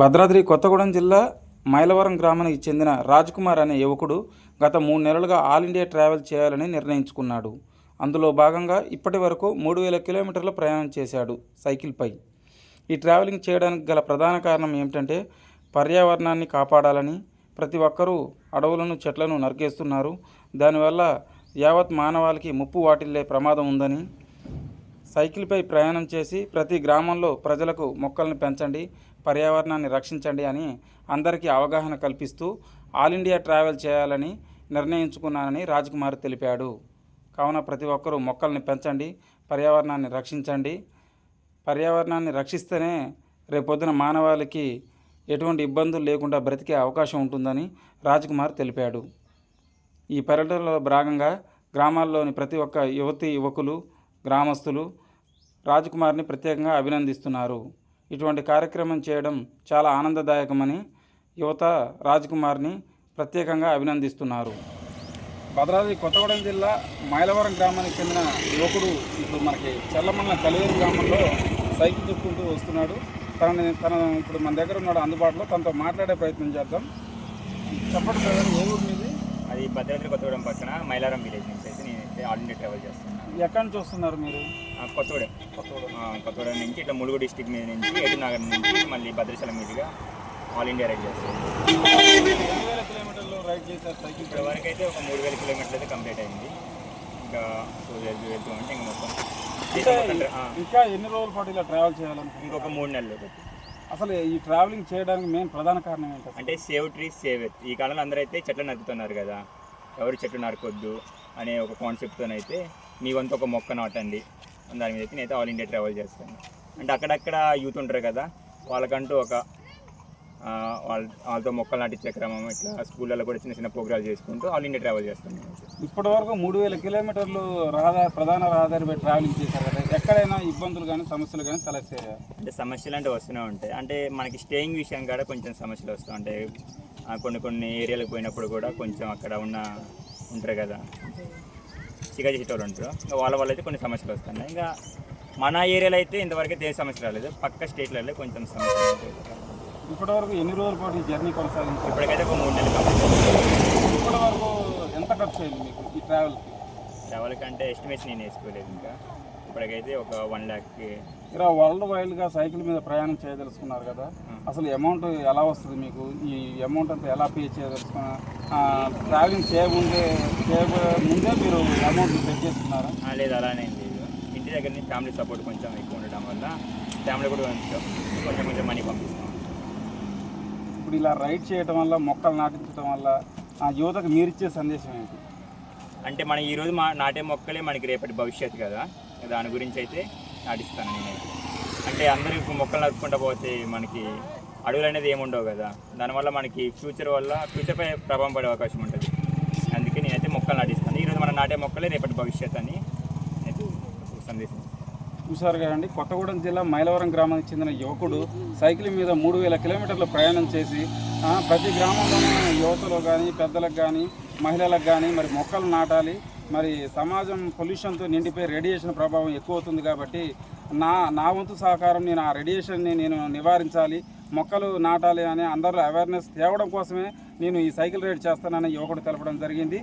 భద్రాద్రి కొత్తగూడెం జిల్లా మైలవరం గ్రామానికి చెందిన రాజ్ కుమార్ అనే యువకుడు గత మూడు నెలలుగా ఆల్ ఇండియా ట్రావెల్ చేయాలని నిర్ణయించుకున్నాడు. అందులో భాగంగా ఇప్పటి వరకు మూడు వేల కిలోమీటర్ల ప్రయాణం చేశాడు సైకిల్పై. ఈ ట్రావెలింగ్ చేయడానికి గల ప్రధాన కారణం ఏమిటంటే పర్యావరణాన్ని కాపాడాలని ప్రతి ఒక్కరూ అడవులను చెట్లను నరికేస్తున్నారు. దానివల్ల యావత్ మానవాళికి ముప్పు వాటిల్లే ప్రమాదం ఉందని సైకిల్పై ప్రయాణం చేసి ప్రతి గ్రామంలో ప్రజలకు మొక్కలను పెంచండి పర్యావరణాన్ని రక్షించండి అని అందరికీ అవగాహన కల్పిస్తూ ఆల్ ఇండియా ట్రావెల్ చేయాలని నిర్ణయించుకున్నానని రాజ్కుమార్ తెలిపాడు. కావున ప్రతి ఒక్కరూ మొక్కల్ని పెంచండి పర్యావరణాన్ని రక్షించండి. పర్యావరణాన్ని రక్షిస్తేనే రేపొద్దున మానవాళికి ఎటువంటి ఇబ్బందులు లేకుండా బ్రతికే అవకాశం ఉంటుందని రాజ్కుమార్ తెలిపాడు. ఈ పర్యటనలో భాగంగా గ్రామాల్లోని ప్రతి ఒక్క యువతి యువకులు గ్రామస్తులు రాజ్కుమార్ని ప్రత్యేకంగా అభినందిస్తున్నారు. ఇటువంటి కార్యక్రమం చేయడం చాలా ఆనందదాయకమని యువత రాజ్కుమార్ని ప్రత్యేకంగా అభినందిస్తున్నారు. భద్రాద్రి కొత్తగూడెం జిల్లా మైలవరం గ్రామానికి చెందిన యువకుడు ఇప్పుడు మనకి చెల్లమల్ల కలివేరు గ్రామంలో సైకిల్ తొక్కుంటూ వస్తున్నాడు. తనని తన ఇప్పుడు మన దగ్గర ఉన్నాడు అందుబాటులో. తనతో మాట్లాడే ప్రయత్నం చేద్దాం. చెప్పండి ఏ ఊరు మీది? అది భద్రాద్రి కొత్తగూడెం పక్కన మైలారం విలేజ్ నుంచి అయితే. ఇండియా ట్రావెల్ చేస్తున్నాను ఎక్కడి నుంచి వస్తున్నారు మీరు? కొత్తగూడెం. ఆ, కొత్తగూడెం నుంచి ఇట్లా ములుగు డిస్టిక్ మీద నుంచి ఎటు నగర్ నుంచి మళ్ళీ భద్రాచలం మీదుగా ఆల్ ఇండియా రైడ్ చేస్తాను ఎన్ని వేల కిలోమీటర్లు రైడ్ చేశారు సైకిల్ ఇప్పటి వరకు అయితే ఒక మూడు వేల కిలోమీటర్లు అయితే కంప్లీట్ అయింది. ఇంకా టూ వెళ్తూ వెళ్తూ ఉంటే ఇంకా మొత్తం ఇంకా ఎన్ని రోజుల పాటు ఇలా ట్రావెల్ చేయాలనుకుంటున్నారు? ఇంకొక మూడు నెలలు. అసలు ఈ ట్రావెలింగ్ చేయడానికి మెయిన్ ప్రధాన కారణం ఏంటి అసలు? అంటే సేవ్ ట్రీస్ సేవ్ ఈ కాలంలో అందరూ అయితే చెట్లు నరుకుతున్నారు కదా. ఎవరు చెట్లు నరకొద్దు అనే ఒక కాన్సెప్ట్తోనైతే మీ వంతు ఒక మొక్క నాటండి. దాని మీద అయితే నేనైతే ఆల్ ఇండియా ట్రావెల్ చేస్తాను. అంటే అక్కడక్కడ యూత్ ఉంటారు కదా వాళ్ళకంటూ ఒక వాళ్ళ వాళ్ళతో మొక్కలు నాటించే క్రమం ఇట్లా స్కూళ్ళలో కూడా చిన్న చిన్న ప్రోగ్రాలు చేసుకుంటూ ఆల్ ఇండియా ట్రావెల్ చేస్తాను. నేనైతే. ఇప్పటి వరకు మూడు వేల కిలోమీటర్లు రహదారి ప్రధాన రహదారిపై ట్రావెలింగ్ చేశారు కదా ఎక్కడైనా ఇబ్బందులు కానీ సమస్యలు కానీ తలెత్తాయా? అంటే సమస్యలు అంటే వస్తూనే ఉంటాయి. అంటే మనకి స్టేయింగ్ విషయం కూడా కొంచెం సమస్యలు వస్తూ ఉంటాయి. కొన్ని కొన్ని ఏరియాలకు పోయినప్పుడు కూడా కొంచెం అక్కడ ఉన్న ఉంటారు కదా. చికాచి చిట్టోళ్ళు ఉంటారు ఇంకా వాళ్ళ వల్ల అయితే కొన్ని సమస్యలు వస్తున్నాయి. ఇంకా మన ఏరియాలో అయితే ఇంతవరకు అయితే ఏ సమస్య రాలేదు. పక్క స్టేట్లలో కొంచెం సమస్యలు ఉంటాయి. ఇప్పటి వరకు ఎన్ని రోజుల పాటు ఈ జర్నీ కొనసాగించారు? ఇప్పటికైతే ఒక మూడు నెలలు కంప్లీట్ ఇప్పటి వరకు ఎంత ఖర్చు అయింది మీకు ఈ ట్రావెల్కి ట్రావెల్ కంటే ఎస్టిమేషన్ నేను వేసుకోలేదు ఇంకా. ఇప్పటికైతే ఒక వన్ ల్యాక్కి ఇలా వరల్డ్ వైడ్గా సైకిల్ మీద ప్రయాణం చేయదలుచుకున్నారు కదా అసలు అమౌంట్ ఎలా వస్తుంది మీకు? ఈ అమౌంట్ అంతా ఎలా పే చేయదలుచుకున్నారు ట్రావెలింగ్ చేయముందే చేయబో ముందే మీరు అమౌంట్ సెట్ చేసుకున్నారా? ఆ, లేదు అలానే లేదు. ఇంటి దగ్గర నుంచి ఫ్యామిలీ సపోర్ట్ కొంచెం ఎక్కువ ఉండడం వల్ల ఫ్యామిలీ కూడా కొంచెం కొంచెం కొంచెం మనీ పంపిస్తాం. ఇప్పుడు ఇలా రైడ్ చేయడం వల్ల మొక్కలు నాటించడం వల్ల ఆ యువతకు మీరిచ్చే సందేశం ఏంటి? అంటే మనం ఈరోజు మా నాటే మొక్కలే మనకి రేపటి భవిష్యత్తు కదా. దాని గురించి అయితే నాటిస్తాను నేనైతే. అంటే అందరూ మొక్కలు నరుక్కుంటూ పోతే మనకి అడవులు అనేది ఏముండవు కదా. దానివల్ల మనకి ఫ్యూచర్ వల్ల ఫ్యూచర్పై ప్రభావం పడే అవకాశం ఉంటుంది. అందుకే నేనైతే మొక్కలు నాటిస్తాను. ఈరోజు మనం నాటే మొక్కలే రేపటి భవిష్యత్తు అని అయితే సందేశం చూసారు కదండి కొత్తగూడెం జిల్లా మైలవరం గ్రామానికి చెందిన యువకుడు సైకిల్ మీద మూడు వేల కిలోమీటర్ల ప్రయాణం చేసి ప్రతి గ్రామంలోనూ యువతలో కానీ పెద్దలకు కానీ మహిళలకు కానీ మరి మొక్కలు నాటాలి. మరి సమాజం పొల్యూషన్తో నిండిపోయి రేడియేషన్ ప్రభావం ఎక్కువ అవుతుంది కాబట్టి నా నా వంతు సహకారం నేను ఆ రేడియేషన్ని నేను నివారించాలి. మొక్కలు నాటాలి అని అందరూ అవేర్నెస్ తేవడం కోసమే నేను ఈ సైకిల్ రైడ్ చేస్తానని యువకుడు తెలపడం జరిగింది.